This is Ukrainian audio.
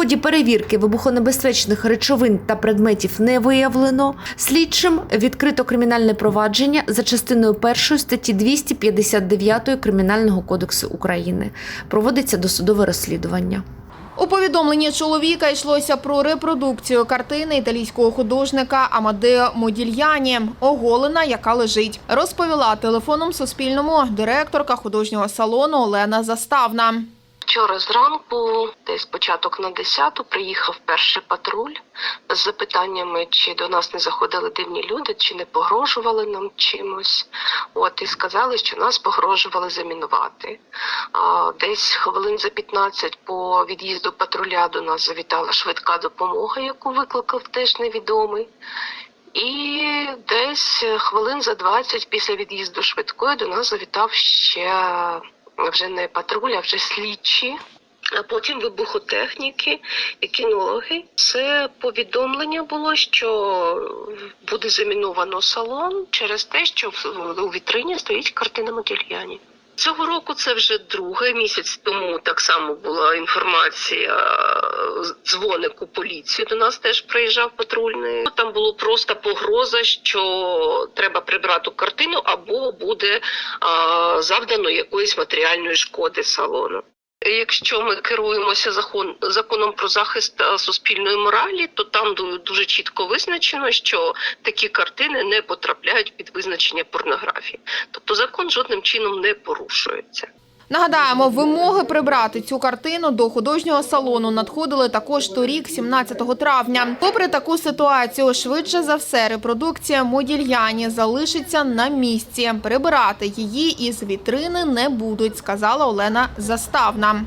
ході перевірки вибухонебезпечних речовин та предметів не виявлено. Слідчим відкрито кримінальне провадження за частиною першої статті 259 Кримінального кодексу України. Проводиться досудове розслідування. У повідомленні чоловіка йшлося про репродукцію картини італійського художника Амадео Модільяні «Оголена, яка лежить», розповіла телефоном Суспільному директорка художнього салону Олена Заставна. Вчора зранку, десь початок на 10 приїхав перший патруль з запитаннями, чи до нас не заходили дивні люди, чи не погрожували нам чимось. От і сказали, що нас погрожували замінувати. А, десь хвилин за 15 по від'їзду патруля до нас завітала швидка допомога, яку викликав теж невідомий. І десь хвилин за 20 після від'їзду швидкої до нас завітав ще вже не патруль, а вже слідчі. А потім вибухотехніки і кінологи. Це повідомлення було, що буде заміновано салон через те, що у вітрині стоїть картина Модільяні. Цього року це вже другий місяць тому так само була інформація. Е, Дзвоник у поліцію до нас теж приїжджав патрульний. Там було просто погроза, що треба прибрати картину або буде а, завдано якоїсь матеріальної шкоди салону. Якщо ми керуємося закон, законом про захист суспільної моралі, то там ду- дуже чітко визначено, що такі картини не потрапляють під визначення порнографії. Тобто закон жодним чином не порушується. Нагадаємо, вимоги прибрати цю картину до художнього салону надходили також торік, 17 травня. Попри таку ситуацію, швидше за все, репродукція Модільяні залишиться на місці. Прибирати її із вітрини не будуть, сказала Олена Заставна.